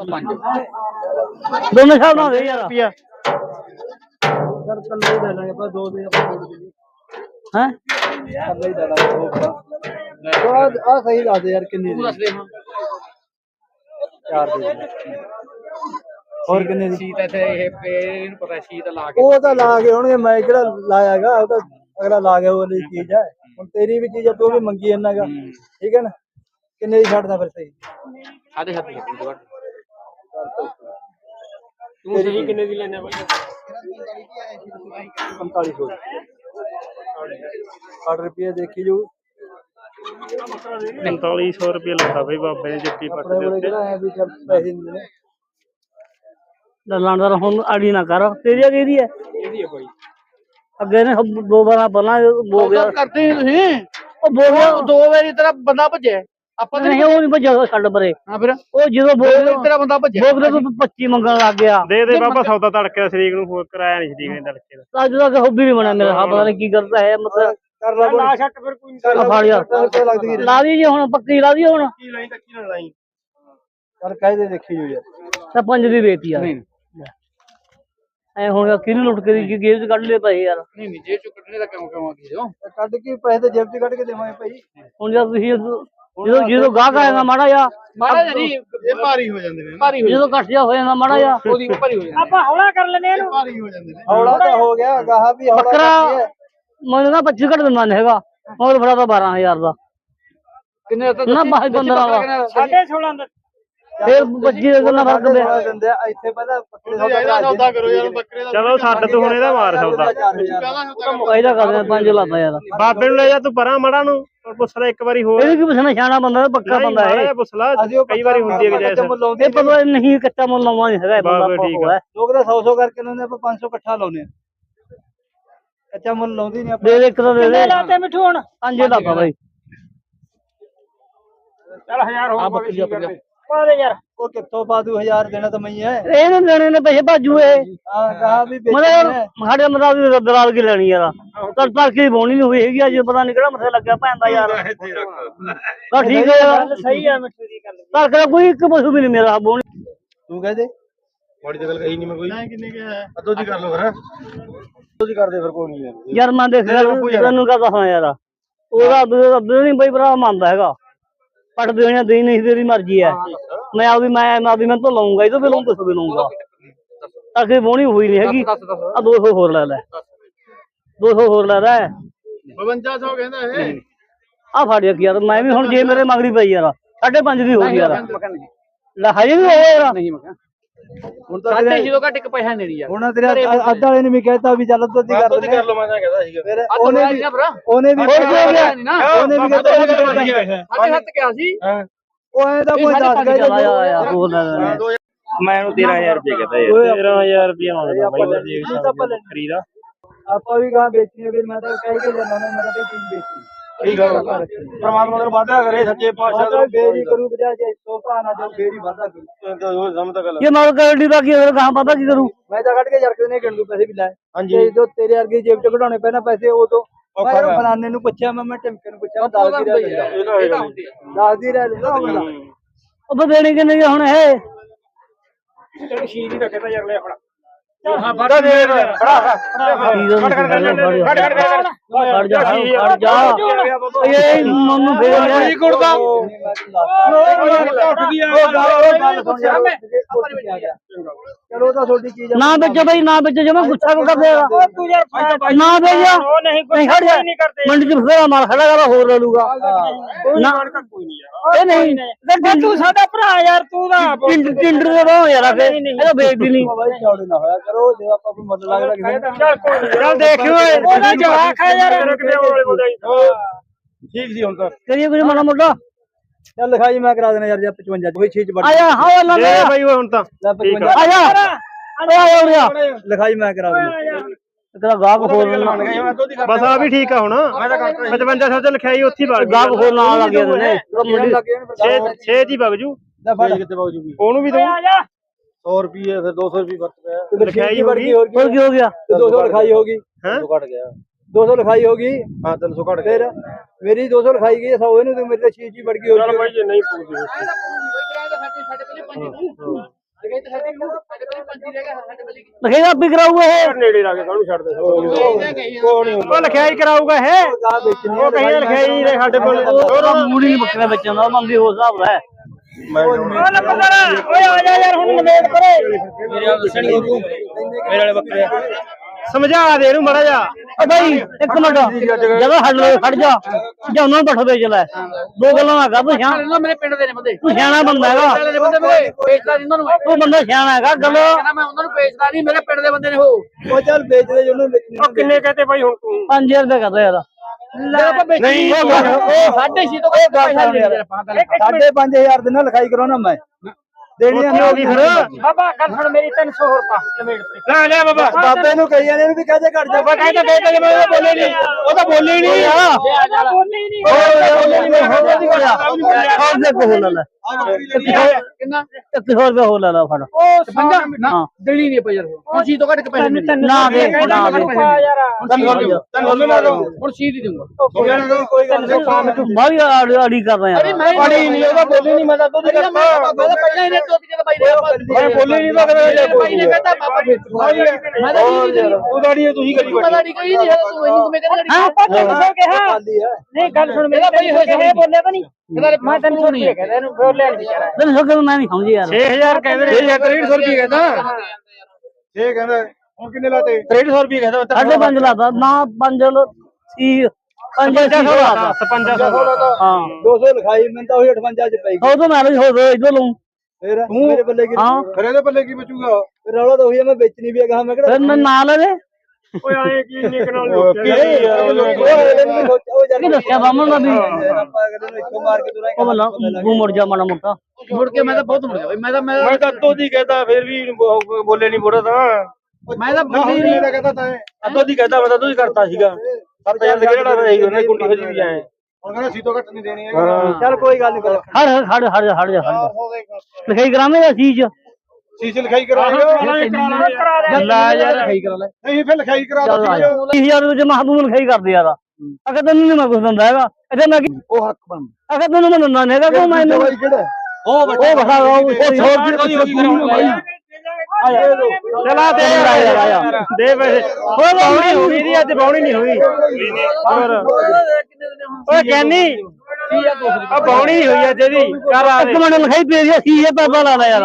ਦੋਨੇ ਹਿਸਾਬ ਨਾਲ ਦੇ ਯਾਰ। ਰੁਪਿਆ ਸਰ ਕੱਲੇ ਦੇ ਲਾਂਗੇ ਆਪਾਂ ਦੋ ਦੇ ਆਪਾਂ ਦੋ ਦੇ ਹੈ? ਕੱਲੇ ਹੀ ਦੇ ਲਾਂਗੇ ਆ ਆ ਸਹੀ ਦੱਸ ਦੇ ਯਾਰ ਕਿੰਨੀ ਦੀ। ਦੇ ਹੁਣ ਚਾਰ ਦੇ ਦੇ। ਹੋਰ ਕਿੰਨੇ ਦੀ? ਸ਼ੀਤ ਇੱਥੇ ਇਹ ਪੇ ਇਹਨੂੰ ਪਤਾ ਸ਼ੀਤ ਲਾ ਕੇ। ਉਹ ਤਾਂ ਲਾ ਕੇ ਹੋਣਗੇ ਮੈਂ ਕਿਹੜਾ ਲਾਇਆਗਾ ਉਹ ਤਾਂ ਅਗਲਾ ਲਾ ਗਿਆ ਉਹ ਵਾਲੀ ਚੀਜ਼ ਹੈ। ਹੁਣ ਤੇਰੀ ਵੀ ਚੀਜ਼ ਹੈ ਤੂੰ ਵੀ ਮੰਗੀ ਇਹਨਾਂ ਗਾ। ਠੀਕ ਹੈ ਨਾ? ਕਿੰਨੇ ਦੀ ਛੱਡਦਾ ਫਿਰ ਸਹੀ? ਸਾਢੇ ਸੱਤ ਲੱਗੀ ਦੁਕਾਨ ਤੂੰ ਸਹੀ ਕਿੰਨੇ ਦੀ ਲੈਣਾ ਬਾਈ? 4500 60 ਰੁਪਏ ਦੇਖੀ ਜੋ 4500 ਰੁਪਏ ਲੱਗਾ ਬਈ ਬਾਬੇ ਨੇ ਜੱਟੀ ਪੱਟ ਦੇ ਉੱਤੇ। ਕਿਹੜਾ ਹੈ ਵੀ ਚੱਲ ਪੈਸੇ ਦਿੰਦੇ? ਨੇ ਲਾਣਦਾਰ ਹੁਣ ਆੜੀ ਨਾ ਕਰ। ਤੇਰੀ ਅੱਗੇ ਦੀ ਹੈ ਇਹਦੀ ਹੈ ਬਾਈ? ਅੱਗੇ ਨੇ ਸਭ ਦੋ ਵਾਰਾਂ ਪਹਿਲਾਂ ਬੋ ਗਿਆ। ਕਰਦੇ ਨਹੀਂ ਤੁਸੀਂ। ਉਹ ਬੋ ਗਿਆ। ਦੋ ਵਾਰੀ ਤੇਰਾ ਬੰਦਾ ਭੱਜਿਆ। ਆਪਾਂ ਨਹੀਂ ਉਹ ਨਹੀਂ ਭੱਜਿਆ ਉਹ ਛੱਡ ਪਰੇ। ਹਾਂ ਫਿਰ ਉਹ ਜਦੋਂ ਬੋਗ ਤੇਰਾ ਬੰਦਾ ਭੱਜਿਆ। ਬੋਗ ਦੇ 25 ਮੰਗਣ ਲੱਗ ਗਿਆ। ਦੇ ਦੇ ਬਾਬਾ ਸੌਦਾ ਤੜਕੇ ਸ਼ਰੀਕ ਨੂੰ ਹੋਰ ਕਰਾਇਆ ਨਹੀਂ ਸ਼ਰੀਕ ਨੇ ਤੜਕੇ ਦਾ। ਅੱਜ ਤੱਕ ਹੌਬੀ ਨਹੀਂ ਬਣਿਆ ਮੇਰਾ ਹਾਂ ਪਤਾ ਨਹੀਂ ਕੀ ਕਰਦਾ ਹੈ ਮਤਲਬ ਕਰ ਲਾ ਕੋਈ। ਛੱਟ ਫਿਰ ਕੋਈ ਆ ਫੜ ਯਾਰ। ਤਾਂ ਲਾ ਦੀ ਜੇ ਹੁਣ ਪੱਕੀ ਲਾ ਦੀ ਹੁਣ। ਕੀ ਲਾਈ ਟੱਕੀ ਨਾਲ ਲਾਈ। ਕਰ ਕਹਿ ਦੇ ਦੇਖੀ ਜੋ ਯਾਰ। ਤਾਂ ਪੰਜ ਦੀ ਵੇਚੀ ਯਾਰ। ਐ ਹੁਣ ਕਿਹਨੂੰ ਲੁੱਟ ਕੇ ਦੀ ਗੇਮ ਚ ਕੱਢ ਲਏ ਪਏ ਯਾਰ। ਨਹੀਂ ਨਹੀਂ ਜੇ ਚੋਂ ਕੱਢਣੇ ਦਾ ਕਿਉਂ ਕਿਉਂ ਆਖੀ ਹੋ ਕੱਢ ਕੇ ਪੈਸੇ ਤੇ ਜੇਬ 'ਚ ਕੱਢ ਕੇ ਦੇਵਾਂਗੇ ਭਾਈ ਹੁਣ ਜਦ ਤੁਸੀਂ ਜਦੋਂ ਜਦੋਂ ਗਾਹਕ ਆਏਗਾ ਮਾੜਾ ਜਾ ਮਾੜਾ ਜੀ ਇਹ ਭਾਰੀ ਹੋ ਜਾਂਦੇ ਨੇ। ਭਾਰੀ ਹੋ ਜਦੋਂ ਘੱਟ ਜਾ ਹੋ ਜਾਂਦਾ ਮਾੜਾ ਜਾ ਉਹਦੀ ਭਾਰੀ ਹੋ ਜਾਂਦੀ ਆਪਾਂ ਹੌਲਾ ਕਰ ਲੈਨੇ ਇਹਨੂੰ। ਭਾਰੀ ਹੋ ਜਾਂਦੇ ਨੇ। ਹੌਲਾ ਤਾਂ ਹੋ ਗਿਆ ਗਾਹਾਂ ਵੀ ਹੌਲਾ ਬੱਕਰਾ ਕਰਦੀ ਹੈ। ਮੈਨੂੰ ਨਾ 25 ਘੱਟ ਦਿੰਦਾ ਨਹੀਂ ਹੈਗਾ। ਹੋਰ ਬੜਾ ਤਾਂ 12000 ਦਾ। ਕਿੰਨੇ ਦਾ ਨਾ ਬਾਈ 15 ਦਾ। ਸਾਢੇ 16 ਦਾ ਫਿਰ 25 ਦੇ ਨਾਲ ਫ਼ਰਕ ਪਿਆ। ਹੌਲਾ ਦਿੰਦੇ ਆ ਇੱਥੇ ਪਹਿਲਾਂ ਬੱਕਰੇ ਦਾ ਇਹਦਾ ਸੌਦਾ ਕਰੋ ਯਾਰ ਬੱਕਰੇ ਦਾ ਚਲੋ ਛੱਡ ਤੂੰ ਹੁਣ ਇਹਦਾ ਮਾਰ ਸੌਦਾ। ਇਹਦਾ ਕਰਦੇ ਪੰਜ ਲਾਤਾ ਯਾਰ। ਬਾਬੇ ਨੂੰ ਲੈ ਜਾ ਤੂੰ ਪਰਾਂ ਮੜਾ ਨੂੰ ਔਰ ਇੱਕ ਵਾਰੀ ਹੋਰ। ਇਹ ਵੀ ਪੁੱਛਣਾ ਸਿਆਣਾ ਬੰਦਾ ਪੱਕਾ ਬੰਦਾ ਹੈ ਕਈ ਵਾਰੀ ਹੁੰਦੀ ਹੈ ਲਾਉਂਦੇ ਇਹ ਪਤਾ ਨਹੀਂ ਕੱਚਾ ਮੁੱਲ ਲਾਉਣਾ ਨਹੀਂ ਹੈਗਾ ਇਹ ਬੰਦਾ ਬਾਬਾ ਠੀਕ ਪਾਪਾ ਹੈ ਲੋਕ ਤਾਂ 100 100 ਕਰਕੇ ਲਾਉਂਦੇ ਆਪਾਂ 500 ਇਕੱਠਾ ਲਾਉਂਦੇ ਆ। ਕੱਚਾ ਮੁੱਲ ਲਾਉਂਦੀ ਨਹੀਂ ਆਪਾਂ। ਦੇ ਦੇ ਇੱਕ ਤਾਂ ਦੇ ਦੇ। ਲਾਤੇ ਮਿੱਠੂ ਹੁਣ? ਪੰਜ ਬਾਈ। ਚੱਲ 1000 ਹੋ ਬੱਕਰੀ ਯਾਰ। ਉਹ ਕਿੱਥੋਂ ਪਾ ਦੂ 1000 ਦੇਣਾ ਤਾਂ ਮੈਂ ਹੀ ਹੈ। ਇਹਨੇ ਦੇਣੇ ਨੇ ਪੈਸੇ ਭਾਜੂ ਇਹ। ਆ ਗਾਹਾਂ ਵੀ ਮਤਲਬ ਵੇਚਣੇ ਯਾਰ ਨੇ। ਸਾਡੇ ਮਤਲਬ ਦੀ ਦਲਾਲ ਕੀ ਲੈਣੀ ਯਾਰ। ਤੜ ਤੜ ਕੇ ਬੋਣੀ ਨਹੀਂ ਹੋਈ ਹੈਗੀ ਅੱਜ ਪਤਾ ਨਹੀਂ ਕਿਹੜਾ ਮੱਥੇ ਲੱਗਿਆ ਭੈਣ ਦਾ ਯਾਰ। ਤਾਂ ਠੀਕ ਹੈ ਯਾਰ। ਸਹੀ ਹੈ ਮਿੱਠੂ ਦੀ ਗੱਲ। ਤੜਕੇ ਦਾ ਕੋਈ ਇੱਕ ਪਸ਼ੂ ਵੀ ਨਹੀਂ ਮੇਰਾ ਬੋਣੀ। ਤੂੰ ਕਹਦੇ ਬੜੀ ਗੱਲ ਕਹੀ ਨਹੀਂ ਮੈਂ ਕੋਈ। ਕਿੰਨੇ ਕੇ ਹੈ ਅੱਧੋ ਦੀ ਕਰ ਲੋ ਫਿਰ। ਤੂੰ ਕੀ ਕਰਦੇ ਫਿਰ ਕੋਈ ਨਹੀਂ ਯਾਰ। ਮੈਂ ਦੇਖ ਤੈਨੂੰ ਕਹਦਾ ਹਾਂ ਯਾਰ। ਉਹਦਾ ਅੱਧੇ ਨਹੀਂ ਬਈ ਭਰਾ ਮੰਨਦਾ ਹੈਗਾ। ਦੇ ਨਹੀਂ ਤੇਰੀ ਮਰਜ਼ੀ ਹੈ ਮੈਂ ਆਪਦੀ ਮੈਂ ਮੈਂ ਆਪਦੀ ਮੈਂ ਤੋਂ ਲਊਂਗਾ ਇਹ ਤੋਂ ਵੀ ਲਊਂ ਕੁਛ ਵੀ ਲਊਂਗਾ। ਤਾਂ ਕਿ ਬੋਣੀ ਹੋਈ ਨਹੀਂ ਹੈਗੀ। ਦੱਸ ਦੱਸ ਆ 200 ਹੋਰ ਲੈ ਲੈ। 200 ਹੋਰ ਲੈ ਲੈ। 5200 ਕਹਿੰਦਾ ਇਹ। ਆ ਫੜ ਜਾ ਯਾਰ ਮੈਂ ਵੀ ਹੁਣ ਜੇ ਮੇਰੇ ਮਗਰੀ ਪਈ ਯਾਰ ਸਾਢੇ ਪੰਜ ਦੀ ਹੋ ਗਈ ਯਾਰ। ਲੈ ਹਜੇ ਵੀ ਹੋਇਆ ਯਾਰ। ਨਹੀਂ ਮੈਂ ਹੁਣ ਤਾਂ ਸਾਢੇ ਜਦੋਂ ਘੱਟ ਇੱਕ ਪੈਸਾ ਦੇਣੀ ਯਾਰ। ਹੁਣ ਤੇਰੇ ਅੱਧ ਵਾਲੇ ਨੇ ਵੀ ਕਹਿਤਾ ਵੀ ਚੱਲ ਦੁੱਧ ਦੀ ਕਰ ਦਿੰਦੇ ਲੋ ਮੈਂ ਤਾਂ ਕਹਦਾ ਸੀਗਾ। ਉਹਨੇ ਵੀ ਉਹਨੇ ਵੀ? ਨਹੀਂ ਉਹਨੇ ਵੀ ਕਹਿਤਾ ਕਹਿਤਾ ਸਾਢੇ ਸੱਤ ਕਿਹਾ ਸੀ? ਉਹ ਐ ਤਾਂ ਕੋਈ ਦੱਸ ਗਿਆ ਚਲਾ ਜਾ ਯਾਰ ਹੋਰ ਲੈ ਲੈ ਮੈਂ ਇਹਨੂੰ 13000 ਰੁਪਏ ਕਹਦਾ ਯਾਰ। 13000 ਰੁਪਏ ਮੰਗਦਾ ਬਾਈ ਦਾ ਦੇਖ ਸਕਦੇ ਖਰੀ ਦਾ ਆਪਾਂ ਵੀ ਗਾਂ ਵੇਚੀ ਫਿਰ ਮੈਂ ਤਾਂ ਕਹਿ ਕੇ ਜਾਂਦਾ ਨਾ ਮੈਂ ਤਾਂ ਚੀਜ਼ ਵੇਚੀ। ਠੀਕ ਪਰਮਾਤਮਾ ਤੇਰਾ ਵਾਦਾ ਕਰੇ ਸੱਚੇ ਪਾਤਸ਼ਾਹ ਤਾਂ ਫੇਰੀ ਕਰੂ ਬਜਾ ਜੇ ਸੋਫਾ ਨਾ ਜੋ ਫੇਰੀ ਵਾਦਾ ਕਰੂ ਦਾ ਸਮਝ ਗੱਲ ਇਹ ਮਾਲ ਕਰਡੀ ਦਾ ਕੀ ਹੋਰ ਕਹਾਂ ਪਤਾ ਕੀ ਕਰੂ? ਮੈਂ ਤਾਂ ਕੱਢ ਕੇ ਜਰਕ ਨੇ ਗਿਣ ਲੂ ਪੈਸੇ ਵੀ ਲਾਏ। ਹਾਂਜੀ। ਤੇ ਜੋ ਤੇਰੇ ਵਰਗੇ ਜੇਬ ਚ ਕਢਾਉਣੇ ਪੈਣਾ ਪੈਸੇ ਉਦੋਂ ਮੈਂ ਉਹ ਫਲਾਣੇ ਨੂੰ ਪੁੱਛਿਆ ਮੈਂ ਮੈਂ ਟਿਮਕੇ ਨੂੰ ਪੁੱਛਿਆ ਦੱਸ ਦੀ ਰਹਿ ਲੈਂਦਾ ਤਾਂ ਦੱਸ ਦੀ ਰਹਿ ਲੈਂਦਾ ਉਹ ਉਹ ਦੇਣੀ ਕਿੰਨੇ ਦੀ ਹੁਣ ਇਹ? ਤੇਰੀ ਸ਼ੀਰ ਹੀ ਰੱਖਦਾ ਯਾਰ ਲੈ ਆਪਣਾ। ਹਾਂ ਫੜਾ ਦੇ ਫੜਾ ਖੜ ਖੜ ਖੜ ਖੜ ਜਾ ਖੜ ਜਾ ਇਹ ਮੈਨੂੰ ਫੇਰ ਲਿਆ ਕੁੜਦਾ ਚਲੋ ਉਹ ਤਾਂ ਤੁਹਾਡੀ ਚੀਜ਼ ਆ। ਨਾ ਵਿੱਚ ਬਈ ਨਾ ਵਿੱਚ ਜਮਾ ਗੁੱਸਾ ਕੋ ਕਰਦੇਗਾ ਤੂੰ ਯਾਰ ਨਾ ਭਈਆ ਉਹ ਨਹੀਂ ਨਹੀਂ ਖੜ ਜਾ। ਮੰਡੀ ਚ ਫੇਰਾ ਮਾਰ ਖੜਾ ਕਰ ਹੋਰ ਲੈ ਲੂਗਾ। ਨਾ। ਕੋਈ ਨਹੀਂ ਯਾਰ। ਇਹ ਨਹੀਂ। ਤੂੰ ਸਾਡਾ ਭਰਾ ਯਾਰ ਤੂੰ ਦਾ ਟਿੰਡ ਟਿੰਡ ਦੇ ਬਾਹ ਯਾਰ ਫੇ ਇਹਦਾ ਵੇਚਦੀ ਨਹੀਂ। ਬਾਈ ਚੌੜੇ ਨਾ ਹੋਇਆ ਕਰੋ ਜੇ ਆਪਾਂ ਕੋਈ ਮੁੱਲ ਲੱਗਦਾ ਕਿਸੇ ਨੂੰ ਚੱਲ ਕੋਈ ਨਹੀਂ। ਚੱਲ ਦੇਖਿਓ ਉਹਦਾ ਜਵਾਕ ਹੈ ਯਾਰ। ਠੀਕ ਸੀ ਹੁਣ ਤਾਂ। ਕਰੀਏ ਕੁਝ ਮਾੜਾ ਮੋਟਾ? ਚੱਲ ਲਿਖਾਈ ਮੈਂ ਕਰਾ ਦੇਣਾ ਯਾਰ ਜੇ 55 ਕੋਈ ਚੀਜ਼ ਬੜੀ ਆਇਆ ਹਾਂ ਦੇ ਬਾਈ ਓਏ ਹੁਣ ਤਾਂ। ਲੈ 55 ਆਇਆ। ਆਇਆ। ਆਇਆ ਲਿਖਾਈ ਮੈਂ ਕਰਾ ਦੇਣਾ। ਤੇਰਾ ਹੋਰ ਨਾ ਬਸ ਆ ਵੀ ਠੀਕ ਆ ਹੁਣ। 55 ਸੌ ਚ ਲਿਖਾਈ ਉੱਥੇ ਹੀ ਵਗ ਗਈ। ਗਾਹਕ ਹੋਰ ਨਾ ਆ ਲੱਗੇ ਲੱਗੇ ਨੇ 6 6 ਜੀ ਵਗ ਜੂ। ਲੈ ਉਹਨੂੰ ਵੀ ਦਊ। 100 ਰੁਪਏ ਫਿਰ 200 ਰੁਪਏ ਵਰਤ ਪਿਆ। ਲਿਖਾਈ ਹੋ ਗਈ। ਹੋਰ ਕੀ ਹੋ ਗਿਆ? 200 ਲਿਖਾਈ ਹੋਗੀ ਹੈਂ? ਘਟ ਗਿਆ। 200 ਲਿਖਾਈ ਹੋਗੀ ਹਾਂ 300 ਘਟ ਫਿਰ ਮੇਰੀ 200 ਲਿਖਾਈ ਗਈ 100 ਇਹਨੂੰ ਤੇ ਮੇਰੀ ਤਾਂ ਚੀਜ਼ ਹੀ ਵੜ ਗਈ ਹੋਰ ਕੀ ਜੇ ਨਹੀਂ ਪੂਰੀ ਸਾਡੇ ਸਾਡੇ ਲਖੇ ਆਪੀ ਕਰਾਊਗਾ ਇਹ। ਨੇੜੇ ਲਾ ਕੇ ਕਾਹਨੂੰ ਛੱਡ ਦੇ? ਉਹ ਲਿਖਾਈ ਕਰਾਊਗਾ ਇਹ। ਉਹ ਕਹੀ ਲਿਖਾਈ ਦੇ ਸਾਡੇ ਕੋਲ? ਉਹਦਾ ਹੀ ਨਹੀਂ ਬੱਕਰਾ ਵੇਚਣ ਦਾ ਮੰਦੀ ਹੋ ਹਿਸਾਬ ਦਾ। ਹੈ ਓਏ ਆ ਜਾ ਯਾਰ ਹੁਣ ਨਵੇੜ ਪਰੇ ਮੇਰੇ ਵਾਲੇ ਬੱਕਰੇ ਸਮਝਾ ਦੇ ਇਹਨੂੰ ਮੜਾ ਜਾ ਬਾਈ ਇੱਕ ਮਿੰਟ। ਜਦੋਂ ਹਟ ਲੈ ਹਟ ਜਾ। ਜਾਂ ਉਹਨਾਂ ਨੂੰ ਪੱਠ ਵੇਚ ਲੈ। ਦੋ ਗੱਲਾਂ ਨਾ ਕਰ ਤੂੰ ਸਿਆਣਾ। ਇਹਨਾਂ ਮੇਰੇ ਪਿੰਡ ਦੇ ਨੇ ਬੰਦੇ। ਤੂੰ ਸਿਆਣਾ ਬੰਦਾ ਹੈਗਾ। ਪਿੰਡ ਦੇ ਬੰਦੇ ਮੇਰੇ ਵੇਚਦਾ ਨੀ ਇਹਨਾਂ ਨੂੰ। ਮੈਂ ਤੂੰ ਬੰਦਾ ਸਿਆਣਾ ਹੈਗਾ ਗੱਲ ਮੈਂ ਉਹਨਾਂ ਨੂੰ ਵੇਚਦਾ ਨਹੀਂ ਮੇਰੇ ਪਿੰਡ ਦੇ ਬੰਦੇ ਨੇ ਉਹ। ਉਹ ਚੱਲ ਵੇਚ ਦੇ ਜਿਹਨੂੰ ਉਹ ਕਿੰਨੇ ਕਹਤੇ ਬਾਈ ਹੁਣ ਤੂੰ? 5000 ਰੁਪਏ ਕਰਦਾ ਯਾਰ। ਨਹੀਂ ਉਹ ਸਾਢੇ ਛੇ ਤੋਂ ਕੋਈ ਪੈਸਾ ਨਹੀਂ ਯਾਰ ਸਾਢੇ 5000 ਦੇ ਨਾਲ ਲਿਖਾਈ ਕਰਾਉਣਾ ਮੈਂ। ਦੇਣੀ ਆ ਹੋ ਗਈ ਫਿਰ ਬਾਬਾ ਗੱਲ ਸੁਣ ਮੇਰੀ 300 ਹੋਰ ਪਾ ਲੈ ਲੈ ਬਾਬਾ ਬਾਬੇ ਨੂੰ ਕਹੀ ਜਾਂਦੇ ਨੇ ਵੀ ਕਹਦੇ ਘਟ ਜਾ ਬਾਬਾ ਕਹਿੰਦਾ ਕਹਿੰਦਾ ਜੇ ਮੈਂ ਉਹ ਬੋਲੇ ਨਹੀਂ ਉਹ ਤਾਂ ਬੋਲੇ ਹੀ ਨਹੀਂ ਆ ਬੋਲੇ ਹੀ ਨਹੀਂ ਹੋਰ ਦੇ ਕੋ ਲੈ ਲੈ ਕਿੰਨਾ? 100 ਰੁਪਏ ਹੋ ਲੈ ਲੈ ਫੜ। ਉਹ ਸੰਗਾ ਨਾ ਹਾਂ। ਦੇਣੀ ਨਹੀਂ ਪਈ ਯਾਰ ਹੁਣ। ਛੇ ਤੋਂ ਘੱਟ ਕੇ ਪੈਸੇ ਨਹੀਂ ਦੇਣੇ। ਨਾ ਦੇ ਨਾ ਦੇ ਹੁਣ ਛੇ ਦੀ ਦੂੰਗਾ ਕੋਈ ਗੱਲ ਨਹੀਂ ਬਾਈ ਆੜੀ ਆੜੀ ਕਰ ਰਹੇ ਅਰੇ ਆ ਮੈਂ ਪੜੀ ਨਹੀਂ ਉਹਦਾ ਬੋਲੇ ਨਹੀਂ ਮੈਂ ਤਾਂ ਦੁੱਧ ਮੈਂ ਤਾਂ ਪਹਿਲਾਂ ਹੀ ਨੇ ਟੋਪੀ ਦੇ ਬਾਈ ਨੇ ਮੈਂ ਬੋਲੇ ਨਹੀਂ ਤਾਂ ਕਦੇ ਬਾਈ ਨੇ ਕਹਿੰਦਾ ਪਾਪਾ ਮੈਂ ਤਾਂ ਨਹੀਂ ਦੀ ਉਹ ਦਾੜੀ ਤੁਸੀਂ ਕਰੀ ਮੈਂ ਤਾਂ ਨਹੀਂ ਕਹੀ ਨਹੀਂ ਹੈ ਤੂੰ ਇਹਨੂੰ ਕਿਵੇਂ ਕਹਿੰਦਾ ਕਿਹਾ। ਖਾਲੀ ਹੈ ਨਹੀਂ ਗੱਲ ਸੁਣ ਮੇਰਾ ਬਾਈ ਹੋਏ ਇਹ ਬੋਲਿਆ ਤਾਂ ਨਹੀਂ। ਮੈਂ ਤੈਨੂੰ ਸੁਣੀ ਹੈ ਕਹਿੰਦਾ ਇਹਨੂੰ ਬੋਲ ਲੈਣ ਦੀ ਯਾਰ ਤੈਨੂੰ ਮੈਂ ਨਹੀਂ ਸਮਝੀ ਯਾਰ। 6000 ਕਹਿੰਦੇ 6300 ਰੁਪਏ ਕਹਿੰਦਾ। ਇਹ ਕਹਿੰਦਾ ਹੁਣ ਕਿੰਨੇ ਲਾਤੇ? 6300 ਰੁਪਏ ਕਹਿੰਦਾ ਸਾਢੇ ਪੰਜ ਲਾਤਾ ਨਾ ਪੰਜ ਲ- ਸੀ ਪੰਜ ਸੀ ਲਾਤਾ 5500 ਹਾਂ। 200 ਲਿਖਾਈ ਮੈਂ ਤਾਂ ਉਹੀ 58 ਚ ਪਈ। ਹੋ ਤਾਂ ਮੈਂ ਹੋ ਦੋ ਇਧਰ ਲਊਂ। ਫਿਰ ਮੇਰੇ ਬੱਲੇ ਕੀ ਹਾਂ। ਫਿਰ ਇਹਦੇ ਬੱਲੇ ਕੀ ਬਚੂਗਾ? ਫਿਰ ਰੌਲਾ ਤਾਂ ਉਹੀ ਆ ਮੈਂ ਵੇਚਣੀ ਵੀ ਹੈਗਾ ਮੈਂ ਕਿਹੜਾ ਫਿਰ ਮੈਂ ਨਾਲ ਲੈ ਓਏ ਆਏ ਕੀ ਨਿਕ ਨਾਲ ਯਾਰ ਕੀ ਦੱਸਿਆ ਬਾਮਣ ਦਾ ਵੀ। ਉਹ ਬੱਲਾ ਤੂੰ ਮੁੜ ਜਾ ਮਾੜਾ ਮੋਟਾ। ਮੁੜ ਕੇ ਮੈਂ ਤਾਂ ਬਹੁਤ ਮੁੜ ਗਿਆ ਮੈਂ ਤਾਂ ਮੈਂ ਮੈਂ ਤਾਂ ਅੱਧੋ ਦੀ ਕਹਿੰਦਾ ਫਿਰ ਵੀ ਬੋ- ਬੋਲੇ ਨਹੀਂ ਬੋੜਾ ਤਾਂ। ਮੈਂ ਤਾਂ ਬੰਦੇ ਹੀ ਨਹੀਂ ਕਹਿੰਦਾ ਤਾਂ ਅੱਧੋ ਦੀ ਕਹਿੰਦਾ ਮੈਂ ਤਾਂ ਅੱਧੋ ਦੀ ਕਰਤਾ ਸੀਗਾ। 7000 ਦੇ ਕਿਹੜਾ ਰਹੀ ਉਹਨੇ ਕੁੰਡੀ ਫਜੀ ਵੀ ਆਏ ਹੁਣ ਕਹਿੰਦਾ ਸੀਤੋਂ ਘੱਟ ਨਹੀਂ ਦੇਣੀ ਹੈ। ਚੱਲ ਕੋਈ ਗੱਲ ਨਹੀਂ ਹੜ ਹੜ ਹੜ ਹੜ ਜਾ ਹੜ ਲਿਖਾਈ ਸੀਸੀ ਲਿਖਾਈ ਕਰਾ ਲੈ ਯਾਰ ਲਿਖਾਈ ਕਰਾ ਲੈ ਨਹੀਂ ਫਿਰ ਲਿਖਾਈ ਕਰਾ ਦੋ 30000 ਵਿੱਚ ਮਹਦੂਮ ਲਿਖਾਈ ਕਰਦੇ ਯਾਰ ਅਗਰ ਤੈਨੂੰ ਨਹੀਂ ਮੈਂ ਕੁਝ ਦਿੰਦਾ ਹੈਗਾ ਇਹਦੇ ਨਾਲ ਉਹ ਹੱਕ ਬਣ ਅਗਰ ਤੈਨੂੰ ਮੈਂ ਦਿੰਦਾ ਨਹੀਂ ਹੈਗਾ ਤੂੰ ਮੈਨੂੰ ਕਿਹੜਾ ਉਹ ਬਟਾ ਉਹ ਬਟਾ ਉਹ ਛੋੜ ਦੇ ਕੋਈ चला दे दे पैसे पौनी हुई थी अज पौनी नहीं हुई और ज्ञानी पौनी नहीं हुई अज कर लिखाई पे सी ए पैसा ला यार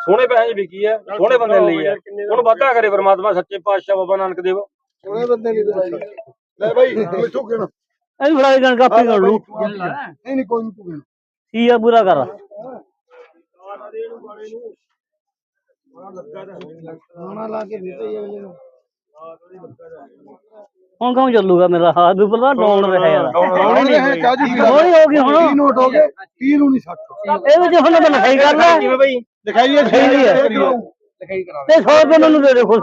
ਸੋਹਣੇ ਪੈਸੇ ਦੀ ਵਿਕੀ ਹੈ ਸੋਹਣੇ ਬੰਦੇ ਲਈ ਹੈ ਹੁਣ ਵਾਧਾ ਕਰੇ ਪਰਮਾਤਮਾ ਸੱਚੇ ਪਾਤਸ਼ਾਹ ਬਾਬਾ ਨਾਨਕ ਦੇਵ। ਉਹਨੇ ਬੰਦੇ ਨਹੀਂ ਦਵਾਈ ਲੈ ਬਾਈ ਮਿੱਠੂ ਕਿਹਨ? ਇਹ ਫੜਾ ਕੇ ਕਾਪੀ ਕਰ ਲੂ ਨਹੀਂ ਨਹੀਂ ਕੋਈ ਨਹੀਂ ਤੂੰ ਗਿਣ। ਸੀ ਆ ਪੂਰਾ ਕਰ। ਖਾਣਾ ਲਾ ਕੇ ਦਿੱਤੇ ਅਗਲੇ ਨੂੰ। ਹੁਣ ਕੌਣ ਚੱਲੂਗਾ ਮੇਰਾ ਹਾਥ ਵੀ ਪਤਾ ਡਾਉਣ ਰਿਹਾ ਯਾਰ। ਕੌਣ ਹੈ ਕਾਜੀ ਹੌਲੀ ਹੋ ਗਈ ਹੁਣ? ਨੋਟ ਹੋ ਗਏ? 30 ਨੂੰ ਨਹੀਂ 60 ਇਹ ਵਿੱਚ ਹੁਣ ਤਾਂ ਲਿਖਾਈ ਕਰ ਲੈ ਕਿਵੇਂ ਬਈ? ਲਿਖਾਈ ਹੈ ਲਿਖਾਈ ਹੈ। ਲਿਖਾਈ ਕਰਾ ਤੇ 100 ਰੁਪਏ ਮੈਨੂੰ ਦੇ ਦੇ ਖੁਸ਼